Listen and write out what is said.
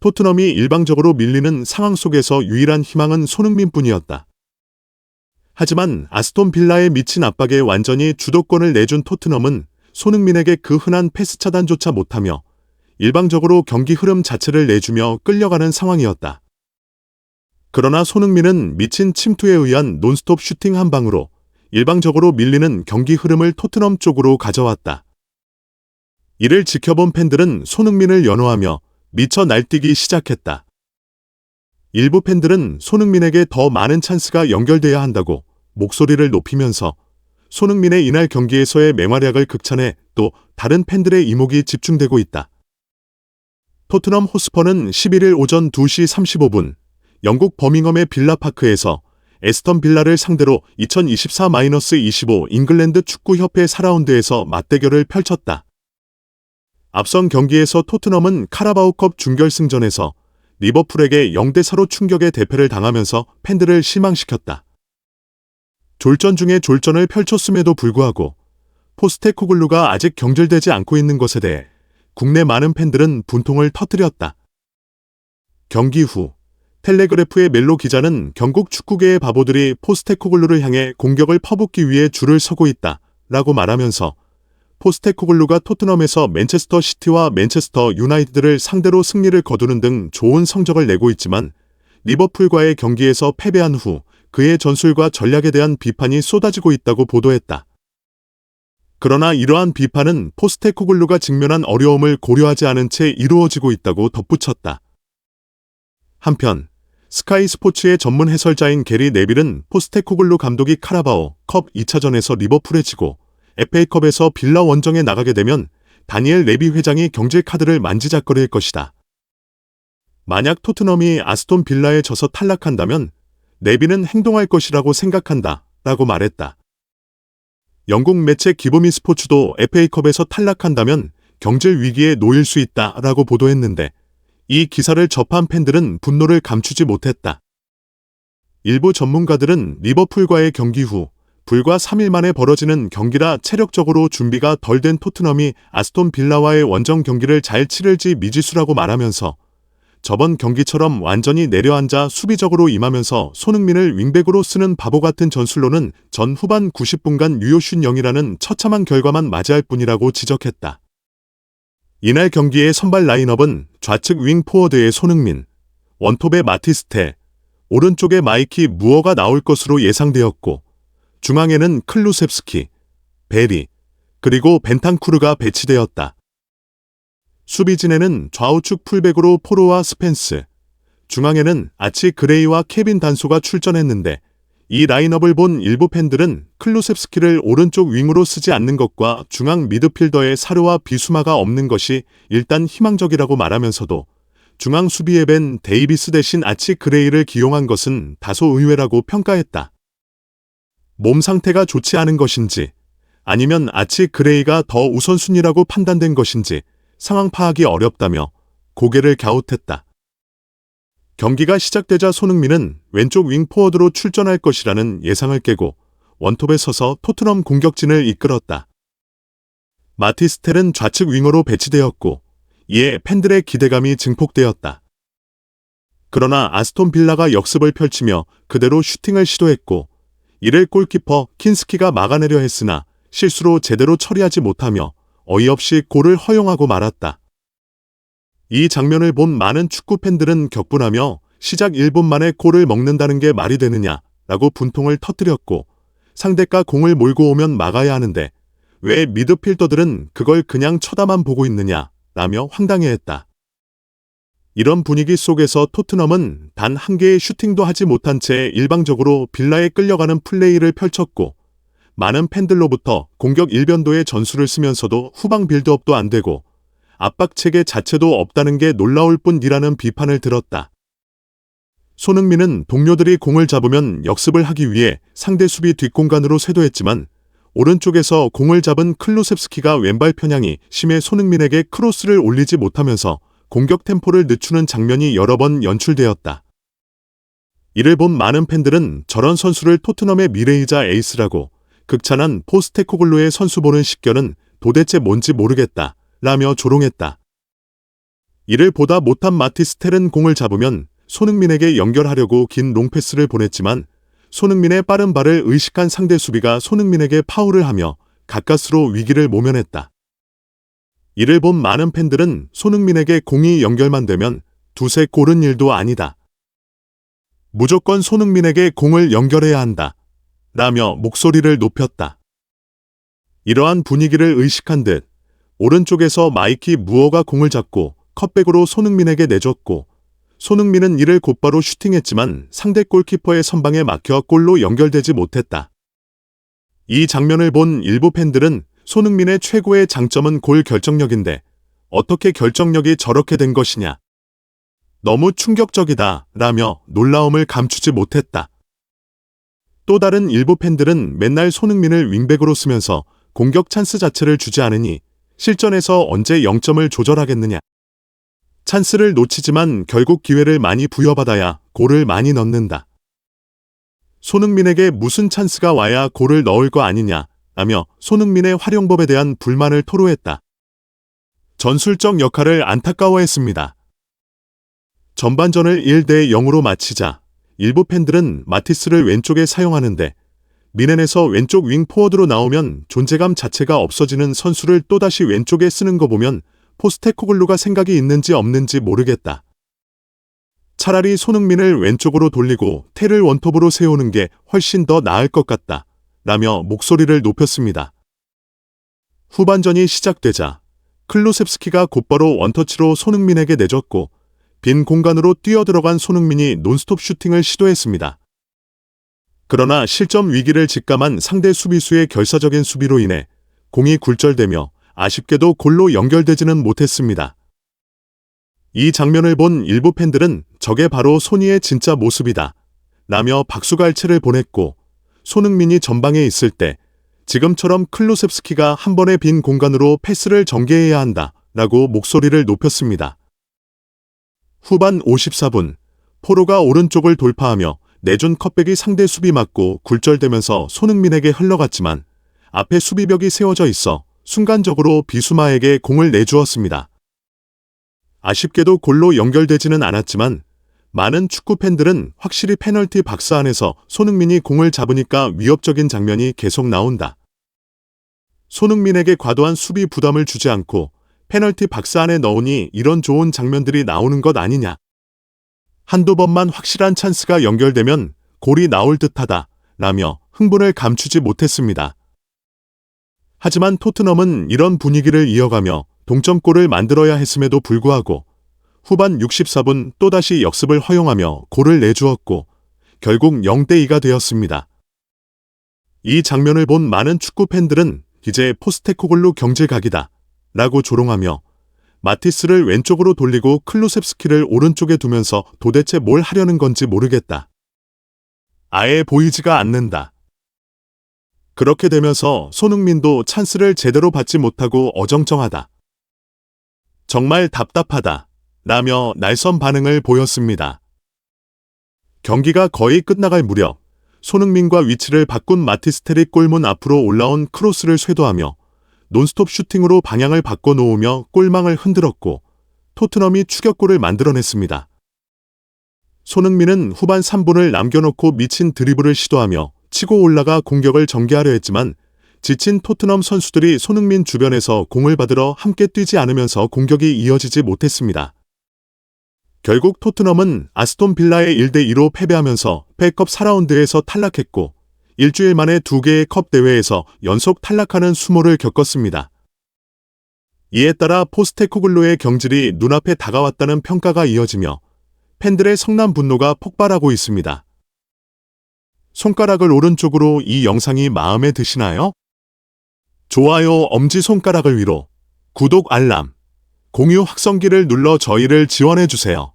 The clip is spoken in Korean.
토트넘이 일방적으로 밀리는 상황 속에서 유일한 희망은 손흥민뿐이었다. 하지만 아스톤 빌라에 미친 압박에 완전히 주도권을 내준 토트넘은 손흥민에게 그 흔한 패스 차단조차 못하며 일방적으로 경기 흐름 자체를 내주며 끌려가는 상황이었다. 그러나 손흥민은 미친 침투에 의한 논스톱 슈팅 한 방으로 일방적으로 밀리는 경기 흐름을 토트넘 쪽으로 가져왔다. 이를 지켜본 팬들은 손흥민을 연호하며 미쳐 날뛰기 시작했다. 일부 팬들은 손흥민에게 더 많은 찬스가 연결돼야 한다고 목소리를 높이면서 손흥민의 이날 경기에서의 맹활약을 극찬해 또 다른 팬들의 이목이 집중되고 있다. 토트넘 호스퍼는 11일 오전 2시 35분 영국 버밍엄의 빌라파크에서 에스턴 빌라를 상대로 2024-25 잉글랜드 축구협회 4라운드에서 맞대결을 펼쳤다. 앞선 경기에서 토트넘은 카라바오컵 준결승전에서 리버풀에게 0대4로 충격의 대패를 당하면서 팬들을 실망시켰다. 졸전 중에 졸전을 펼쳤음에도 불구하고 포스테코글루가 아직 경질되지 않고 있는 것에 대해 국내 많은 팬들은 분통을 터뜨렸다. 경기 후 텔레그래프의 멜로 기자는 경국 축구계의 바보들이 포스테코글루를 향해 공격을 퍼붓기 위해 줄을 서고 있다 라고 말하면서 포스테코글루가 토트넘에서 맨체스터 시티와 맨체스터 유나이티드를 상대로 승리를 거두는 등 좋은 성적을 내고 있지만 리버풀과의 경기에서 패배한 후 그의 전술과 전략에 대한 비판이 쏟아지고 있다고 보도했다. 그러나 이러한 비판은 포스테코글루가 직면한 어려움을 고려하지 않은 채 이루어지고 있다고 덧붙였다. 한편 스카이 스포츠의 전문 해설자인 게리 네빌은 포스테코글루 감독이 카라바오 컵 2차전에서 리버풀에 지고 FA컵에서 빌라 원정에 나가게 되면 다니엘 레비 회장이 경질 카드를 만지작거릴 것이다. 만약 토트넘이 아스톤 빌라에 져서 탈락한다면 네비는 행동할 것이라고 생각한다 라고 말했다. 영국 매체 기보미 스포츠도 FA컵에서 탈락한다면 경질 위기에 놓일 수 있다 라고 보도했는데 이 기사를 접한 팬들은 분노를 감추지 못했다. 일부 전문가들은 리버풀과의 경기 후 불과 3일 만에 벌어지는 경기라 체력적으로 준비가 덜 된 토트넘이 아스톤 빌라와의 원정 경기를 잘 치를지 미지수라고 말하면서 저번 경기처럼 완전히 내려앉아 수비적으로 임하면서 손흥민을 윙백으로 쓰는 바보 같은 전술로는 전 후반 90분간 유효슛 0이라는 처참한 결과만 맞이할 뿐이라고 지적했다. 이날 경기의 선발 라인업은 좌측 윙 포워드의 손흥민, 원톱의 마티스테, 오른쪽에 마이키 무어가 나올 것으로 예상되었고 중앙에는 클루셉스키, 베리, 그리고 벤탄쿠르가 배치되었다. 수비진에는 좌우측 풀백으로 포로와 스펜스, 중앙에는 아치 그레이와 케빈 단소가 출전했는데 이 라인업을 본 일부 팬들은 클루셉스키를 오른쪽 윙으로 쓰지 않는 것과 중앙 미드필더의 사료와 비수마가 없는 것이 일단 희망적이라고 말하면서도 중앙 수비에 벤 데이비스 대신 아치 그레이를 기용한 것은 다소 의외라고 평가했다. 몸 상태가 좋지 않은 것인지 아니면 아치 그레이가 더 우선순위라고 판단된 것인지 상황 파악이 어렵다며 고개를 갸웃했다. 경기가 시작되자 손흥민은 왼쪽 윙 포워드로 출전할 것이라는 예상을 깨고 원톱에 서서 토트넘 공격진을 이끌었다. 마티스텔은 좌측 윙어로 배치되었고 이에 팬들의 기대감이 증폭되었다. 그러나 아스톤 빌라가 역습을 펼치며 그대로 슈팅을 시도했고 이를 골키퍼 킨스키가 막아내려 했으나 실수로 제대로 처리하지 못하며 어이없이 골을 허용하고 말았다. 이 장면을 본 많은 축구 팬들은 격분하며 시작 1분 만에 골을 먹는다는 게 말이 되느냐 라고 분통을 터뜨렸고 상대가 공을 몰고 오면 막아야 하는데 왜 미드필더들은 그걸 그냥 쳐다만 보고 있느냐 라며 황당해했다. 이런 분위기 속에서 토트넘은 단 한 개의 슈팅도 하지 못한 채 일방적으로 빌라에 끌려가는 플레이를 펼쳤고 많은 팬들로부터 공격 일변도의 전술을 쓰면서도 후방 빌드업도 안 되고 압박 체계 자체도 없다는 게 놀라울 뿐이라는 비판을 들었다. 손흥민은 동료들이 공을 잡으면 역습을 하기 위해 상대 수비 뒷공간으로 쇄도했지만 오른쪽에서 공을 잡은 클루셉스키가 왼발 편향이 심해 손흥민에게 크로스를 올리지 못하면서 공격 템포를 늦추는 장면이 여러 번 연출되었다. 이를 본 많은 팬들은 저런 선수를 토트넘의 미래이자 에이스라고 극찬한 포스테코글로의 선수 보는 식견은 도대체 뭔지 모르겠다 라며 조롱했다. 이를 보다 못한 마티스텔은 공을 잡으면 손흥민에게 연결하려고 긴 롱패스를 보냈지만 손흥민의 빠른 발을 의식한 상대 수비가 손흥민에게 파울을 하며 가까스로 위기를 모면했다. 이를 본 많은 팬들은 손흥민에게 공이 연결만 되면 두세 골은 일도 아니다. 무조건 손흥민에게 공을 연결해야 한다. 라며 목소리를 높였다. 이러한 분위기를 의식한 듯 오른쪽에서 마이키 무어가 공을 잡고 컵백으로 손흥민에게 내줬고 손흥민은 이를 곧바로 슈팅했지만 상대 골키퍼의 선방에 막혀 골로 연결되지 못했다. 이 장면을 본 일부 팬들은 손흥민의 최고의 장점은 골 결정력인데 어떻게 결정력이 저렇게 된 것이냐. 너무 충격적이다 라며 놀라움을 감추지 못했다. 또 다른 일부 팬들은 맨날 손흥민을 윙백으로 쓰면서 공격 찬스 자체를 주지 않으니 실전에서 언제 0점을 조절하겠느냐. 찬스를 놓치지만 결국 기회를 많이 부여받아야 골을 많이 넣는다. 손흥민에게 무슨 찬스가 와야 골을 넣을 거 아니냐 라며 손흥민의 활용법에 대한 불만을 토로했다. 전술적 역할을 안타까워했습니다. 전반전을 1대 0으로 마치자 일부 팬들은 마티스를 왼쪽에 사용하는데 미넨에서 왼쪽 윙 포워드로 나오면 존재감 자체가 없어지는 선수를 또다시 왼쪽에 쓰는 거 보면 포스테코글루가 생각이 있는지 없는지 모르겠다. 차라리 손흥민을 왼쪽으로 돌리고 테를 원톱으로 세우는 게 훨씬 더 나을 것 같다. 라며 목소리를 높였습니다. 후반전이 시작되자 클루셉스키가 곧바로 원터치로 손흥민에게 내줬고 빈 공간으로 뛰어들어간 손흥민이 논스톱 슈팅을 시도했습니다. 그러나 실점 위기를 직감한 상대 수비수의 결사적인 수비로 인해 공이 굴절되며 아쉽게도 골로 연결되지는 못했습니다. 이 장면을 본 일부 팬들은 저게 바로 소니의 진짜 모습이다. 라며 박수갈채를 보냈고 손흥민이 전방에 있을 때 지금처럼 클루셉스키가 한 번의 빈 공간으로 패스를 전개해야 한다. 라고 목소리를 높였습니다. 후반 54분 포로가 오른쪽을 돌파하며 내준 컵백이 상대 수비 맞고 굴절되면서 손흥민에게 흘러갔지만 앞에 수비벽이 세워져 있어 순간적으로 비수마에게 공을 내주었습니다. 아쉽게도 골로 연결되지는 않았지만 많은 축구 팬들은 확실히 페널티 박스 안에서 손흥민이 공을 잡으니까 위협적인 장면이 계속 나온다. 손흥민에게 과도한 수비 부담을 주지 않고 페널티 박스 안에 넣으니 이런 좋은 장면들이 나오는 것 아니냐. 한두 번만 확실한 찬스가 연결되면 골이 나올 듯하다. 라며 흥분을 감추지 못했습니다. 하지만 토트넘은 이런 분위기를 이어가며 동점골을 만들어야 했음에도 불구하고 후반 64분 또다시 역습을 허용하며 골을 내주었고 결국 0대2가 되었습니다. 이 장면을 본 많은 축구 팬들은 이제 포스테코글루 경질각이다 라고 조롱하며 마티스를 왼쪽으로 돌리고 클루셉스키를 오른쪽에 두면서 도대체 뭘 하려는 건지 모르겠다. 아예 보이지가 않는다. 그렇게 되면서 손흥민도 찬스를 제대로 받지 못하고 어정쩡하다. 정말 답답하다. 라며 날선 반응을 보였습니다. 경기가 거의 끝나갈 무렵 손흥민과 위치를 바꾼 마티스텔이 골문 앞으로 올라온 크로스를 쇄도하며 논스톱 슈팅으로 방향을 바꿔놓으며 골망을 흔들었고 토트넘이 추격골을 만들어냈습니다. 손흥민은 후반 3분을 남겨놓고 미친 드리블을 시도하며 치고 올라가 공격을 전개하려 했지만 지친 토트넘 선수들이 손흥민 주변에서 공을 받으러 함께 뛰지 않으면서 공격이 이어지지 못했습니다. 결국 토트넘은 아스톤 빌라의 1대 2로 패배하면서 패컵 4라운드에서 탈락했고 일주일 만에 두 개의 컵 대회에서 연속 탈락하는 수모를 겪었습니다. 이에 따라 포스테코글로의 경질이 눈앞에 다가왔다는 평가가 이어지며 팬들의 성남 분노가 폭발하고 있습니다. 손가락을 오른쪽으로 이 영상이 마음에 드시나요? 좋아요 엄지손가락을 위로 구독 알람 공유 확성기를 눌러 저희를 지원해 주세요.